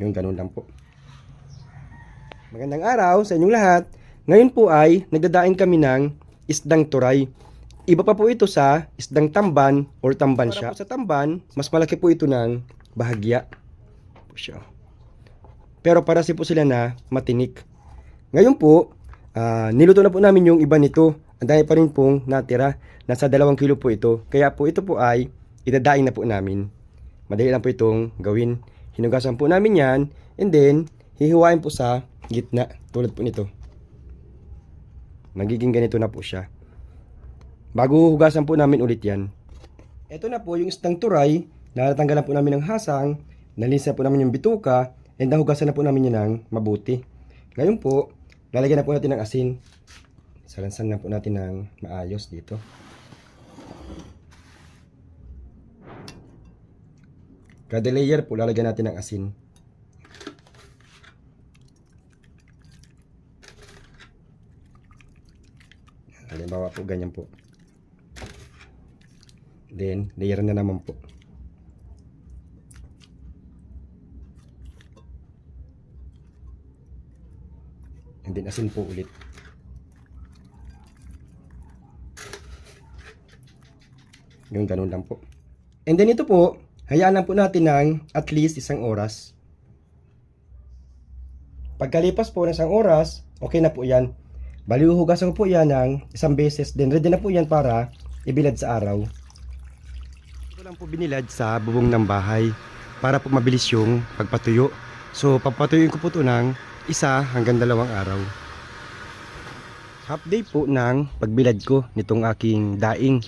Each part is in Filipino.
Yung ganun lang po. Magandang araw sa inyong lahat. Ngayon po ay nagdadaing kami ng isdang turay. Iba pa po ito sa isdang tamban or tamban siya. sa tamban, mas malaki po ito ng bahagya. Po siya. Pero para si po sila na matinik. Ngayon po, ah, niluto na po namin yung iba nito. Ang dami pa rin pong natira. Nasa dalawang kilo po ito. Kaya po ito po ay idadaing na po namin. Madali lang po itong gawin. Hinugasan po namin yan. And then, hihiwain po sa gitna. Tulad po nito. Magiging ganito na po siya. Bago hugasan po namin ulit yan. Ito na po yung isdang turay. Natanggalan po namin ng hasang. Nalinis na po namin yung bituka. And nahugasan na po namin yan ng mabuti. Ngayon po, lalagyan na po natin ng asin. Salansan na po natin ng maayos dito. Kada layer po, lalagyan natin ng asin. Halimbawa po, ganyan po. Then, layer na naman po. And then, asin po ulit. Yung ganun lang po. And then ito po, hayaan lang po natin ng at least isang oras. Pagkalipas po ng isang oras, okay na po yan. Bali, huhugasan ko po yan ng isang beses. Then ready na po yan para ibilad sa araw. Ito lang po binilad sa bubong ng bahay para po mabilis yung pagpatuyo. So, papatuyuin ko po ito ng isa hanggang dalawang araw. Half day po ng pagbilad ko nitong aking daing.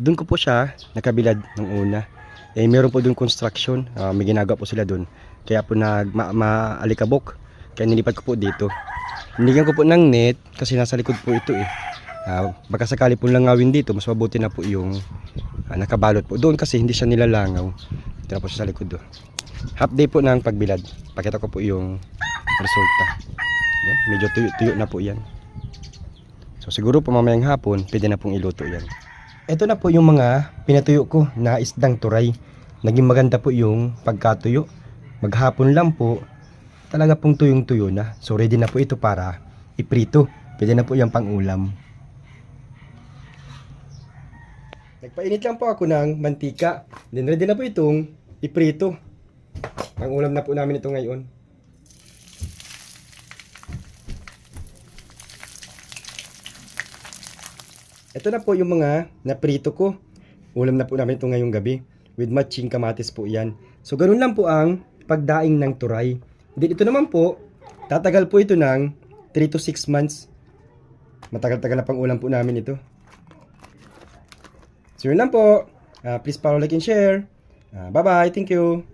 Doon ko po siya nakabilad ng una. Eh, meron po doon construction. Ah, may ginagawa po sila doon. Kaya po nag ma-. Kaya nilipat ko po dito. Nilagyan ko po ng net kasi nasa likod po ito eh. Ah, baka sakali po langawin dito, mas mabuti na po yung ah, nakabalot po. Doon kasi hindi siya nilalangaw. Na po siya sa likod do. Half day po ng pagbilad. Pakita ko po yung resulta. Yan, medyo tuyo-tuyo na po yan. So siguro po mamayang hapon, pwede na pong iluto yan. Ito na po yung mga pinatuyo ko na isdang turay. Naging maganda po yung pagkatuyo. Maghapon lang po, talaga pong tuyong-tuyo na. So ready na po ito para iprito. Pwede na po yung pang-ulam. Nagpainit lang po ako ng mantika. Then ready na po itong iprito. Pang-ulam na po namin ito ngayon. Ito na po yung mga naprito ko. Ulam na po namin ito ngayong gabi. With matching kamatis po yan. So, ganun lang po ang pagdaing ng turay. Then, ito naman po, tatagal po ito ng 3 to 6 months. Matagal-tagal na pang ulam po namin ito. So, yun lang po. Ah, please follow, like, and share. Ah, bye-bye. Thank you.